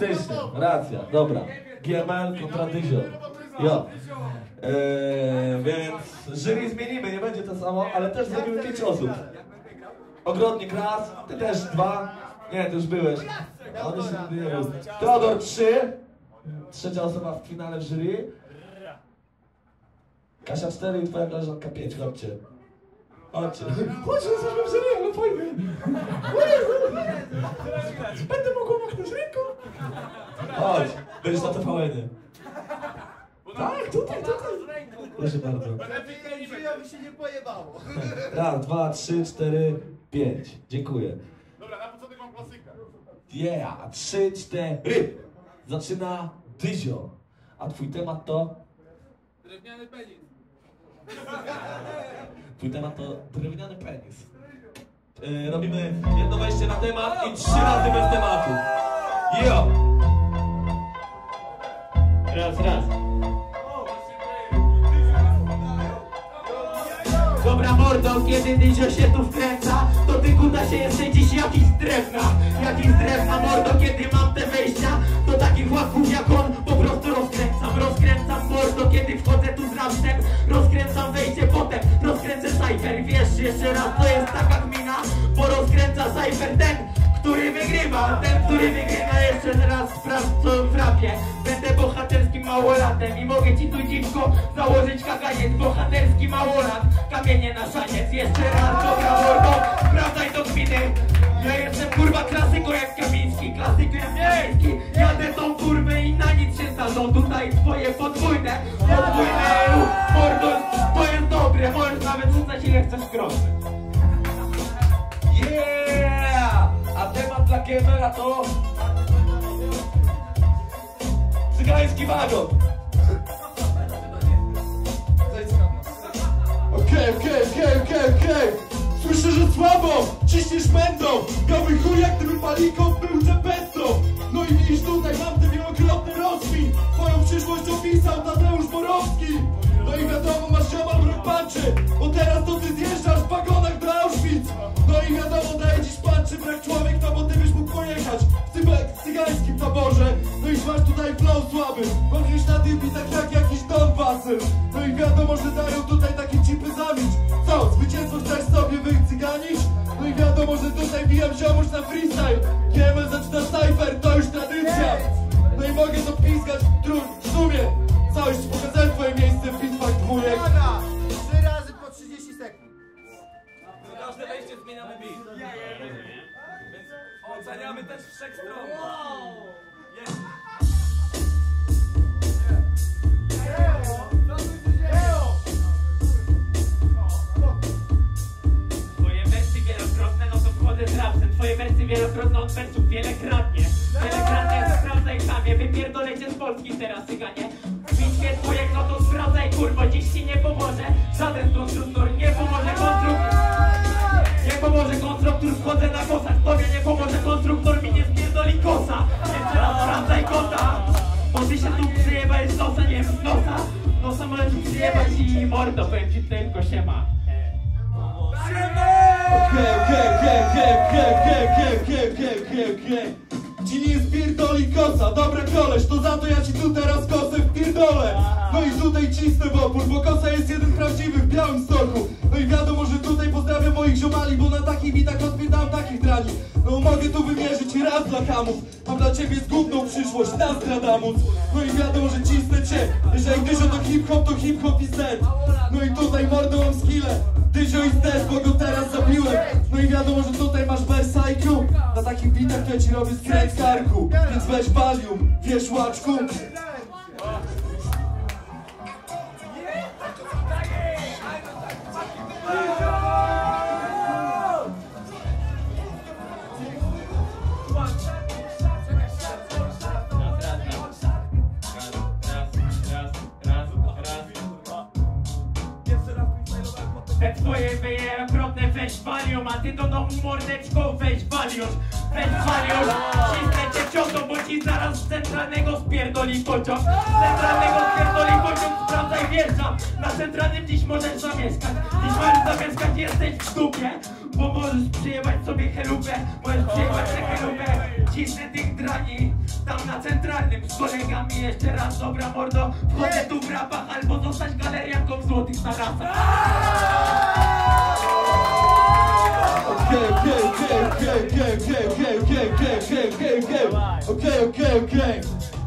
Faktycznie, racja, dobra. GML kontra Dyzio. Jo. Eee, więc jury zmienimy, nie będzie to samo, ale też zrobimy pięć osób. Ogrodnik raz, ty też dwa. Nie, ty już byłeś. On jeszcze nigdy nie był. Teodor trzy. Trzecia osoba w finale w jury. Kasia cztery i twoja koleżanka pięć, chodźcie. Chodźcie. Chodźcie, jesteśmy w jury, ale fajnie. Będę mogła machnąć ręką. Chodź, będziesz na TVN-y. Tak, tutaj, tutaj. Proszę bardzo. Lepiej aby się nie pojebało. Raz, dwa, trzy, cztery, pięć. Dziękuję. Dobra, na początek mam klasykę. Yeah, trzy, cztery. Zaczyna Dyzio. A twój temat to? Drewniany penis. Twój temat to drewniany penis. Yy, robimy jedno wejście na temat i trzy razy bez tematu. Jo! Kiedy Dyzio się tu wkręca To ty kuta się jesteś dziś jakiś drewna. Jakiś drewna mordo, kiedy mam te wejścia To takich łaków jak on po prostu rozkręcam. Rozkręcam mordo, kiedy wchodzę tu z rapsem Rozkręcam wejście potem, rozkręcę cypher Wiesz jeszcze raz, to jest taka gmina Bo rozkręca cypher ten, który wygrywa. Ten, który wygrywa jeszcze raz sprawdź co w rapie. Będę małolatem I mogę ci tu dziwko założyć kakaniec Bohaterski małolat, kamienie na szaniec Jeszcze raz, dobra mordo, sprawdzaj do gminy Ja jestem kurwa klasyko jak Kamiński Klasyko jak Kamiński. Jadę tą kurwę i na nic się zdadzą Tutaj twoje podwójne, podwójne Mordo, to jest dobre Możesz nawet rzucać ile chcesz groszy Yeah! A temat dla Kiemela to... Cygański wagon. Okej, okej, okej, okej, okej. Słyszę, że słabo, ciśniesz będą Gały chuj jak gdyby paliko był czepetą No i widzisz tutaj mam ten wielokrotny rozwin. Twoją przyszłość opisał Tadeusz tutaj flow słaby Chodzisz na tym tak jak jakiś Don Basel No i wiadomo, że dają tutaj takie cipy zamieć Co, zwycięstwo chcesz sobie wycyganić? No i wiadomo, że tutaj bijam ziomuś na freestyle GML zaczyna cypher, to już tradycja No i mogę to piskać trud w sumie Całość pokazałem twoje miejsce w bitwach dwójek! Trzy razy po 30 sekund. Każde wejście zmieniamy beat. Oceniamy też wszechstronnie. Jest. Twoje od wersów wielokrotnie. Wielokrotnie sprawdzaj chamie, wypierdolę cię z Polski teraz, cyganie. W bitwie twoje, no to sprawdzaj kurwo, dziś ci nie pomoże. Żaden konstruktor nie pomoże konstruktor Nie pomoże konstruktor, wchodzę na kosach Tobie nie pomoże konstruktor, mi nie spierdoli kosa. Jeszcze raz sprawdzaj kota. Bo ty się tu przyjebałeś nosa, nie z nosa. Nosa możesz przyjebać i mordo, powiem ci tylko siema he, he, he, he, he. Ci nie spierdoli kosa, dobra koleś, to za to ja ci tu teraz kosę wpierdolę. No i tutaj cisnę wopór, bo kosa jest jeden prawdziwy w białym stoku. No i wiadomo, że tutaj pozdrawiam moich ziomali, bo na takich bitach odpierdam takich drani. No mogę tu wymierzyć raz dla kamów, mam dla ciebie zgubną przyszłość, na Stradamus No i wiadomo, że cisnę cię, jeżeli dyzio to hip-hop, to hip-hop i set No i tutaj mordą mam skillę, dyzio i set, bo go teraz zabiję ja ci robię skręt karku Więc weź Valium, wiesz łaczku walium, a ty do domu mordeczko weź walium Weź walium, cisnę cię ciotą, bo ci zaraz z centralnego spierdoli pociąg. Z centralnego spierdoli pociąg, sprawdzaj wjeżdżam. Na centralnym dziś możesz zamieszkać. Dziś możesz zamieszkać, jesteś w dupie Bo możesz przyjebać sobie chelubę Możesz przyjebać tę chelubę Cisnę tych drani Tam na centralnym z kolegami jeszcze raz dobra mordo. Wchodzę tu w rapach albo zostać galerianką w złotych tarasach Okej, okej, okej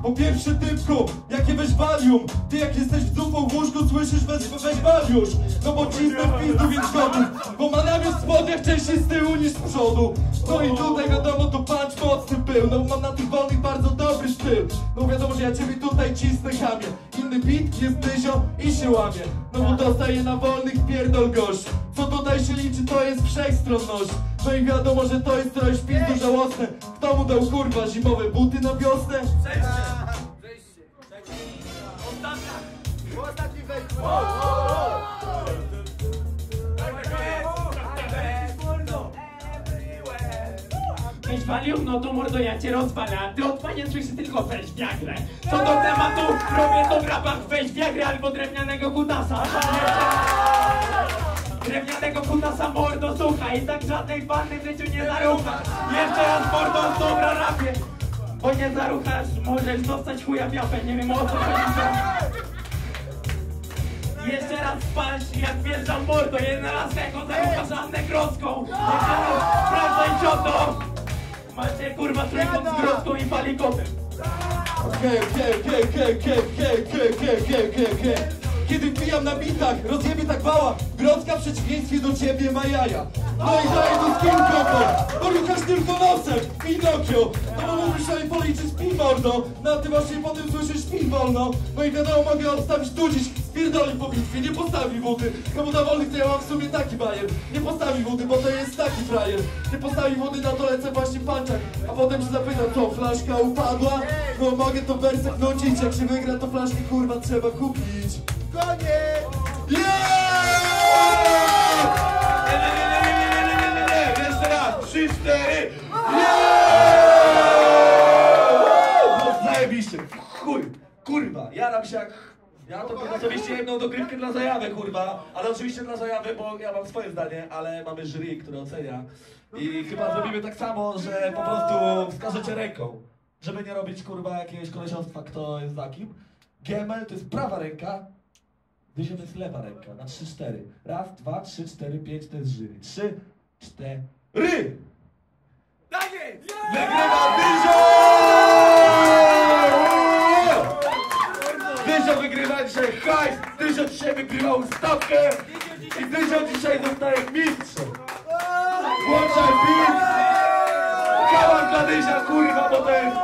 Po pierwsze typku, jakie weź walium Ty jak jesteś w dupą w łóżku słyszysz weź, weź waliusz No bo cisnę w pizdu więc gotów Bo ma namiot w spodniach częściej z tyłu niż z przodu No i tutaj wiadomo to patrz mocny był No mam na tych wolnych bardzo dobry styl No wiadomo, że ja ciebie tutaj cisnę chamie Inny beat jest dyzio i się łamie No bo dostaję na wolnych pierdol gość Co tutaj się liczy to jest wszechstronność No i wiadomo, że to jest trochę szpizdu żałosne Kto mu dał kurwa zimowe buty na wiosnę? Przejście. Wejście. Ostatnia. Po ostatnim walium, no to mordo ja cię rozwalę A ty od słyszy tylko weź wiagrę Co do tematu, robię to w rapach Weź wiagrę albo drewnianego kutasa Drewnianego kutasa mordo słuchaj tak żadnej panny w życiu nie zaruchasz. Jeszcze raz mordo, dobra rapie. Bo nie zaruchasz, możesz dostać chuja w Nie wiem o co chodzi jeszcze raz spać, jak wjeżdżam mordo Jedna raz jako zaruchasz Annę Groską Jeszcze raz sprawdzaj cioto Macie kurwa trójkąt z groską i palikotem Okej, okej, okej, okej, okej, okej, okej, okej, okej, okej, okej. Kiedy wbijam na bitach, rozjebie tak bała. Grodzka w przeciwieństwie do ciebie ma jaja. No i daję to skin kombo Bo ruchasz tylko nosem, Pinokio. No bo mówisz sobie policzyć pin mordo No a ty właśnie potem słyszysz pin wolno. No i wiadomo, mogę odstawić tu dziś Spierdoli po bitwie, nie postawi wody. Bo na wolnych to ja mam w sumie taki bajer. Nie postawi wody, bo to jest taki frajer. Nie postawi wody, na to lecę właśnie panczak A potem się zapyta, co, flaszka upadła? No mogę to w wersach nucić Jak się wygra, to flaszki kurwa trzeba kupić. Koniec! Yeah! Nie, nie, nie, nie, nie, nie, nie, nie, nie, jeszcze raz, trzy, cztery, no zajebiście, chuj, kurwa, jaram się jak, ja to teraz oczywiście jedną dogrywkę dla zajawy, kurwa, ale oczywiście dla zajawy, bo ja mam swoje zdanie, ale mamy jury, które ocenia i chyba zrobimy tak samo, że po prostu wskażecie ręką, żeby nie robić, kurwa, jakiegoś kolesiostwa, kto jest za kim. GML to jest prawa ręka, Dyzio to jest lewa ręka, na 3-4. Raz, dwa, trzy, cztery, pięć, to jest jury. Trzy, cztery! Tak jest! Wygrywa Dyzio! Dzisiaj hajs, Dyzio dzisiaj wygrywał stawkę i Dyzio dzisiaj zostaje mistrzem. Włączaj beat! Kawał dla Dyzia, kurwa, bo to jest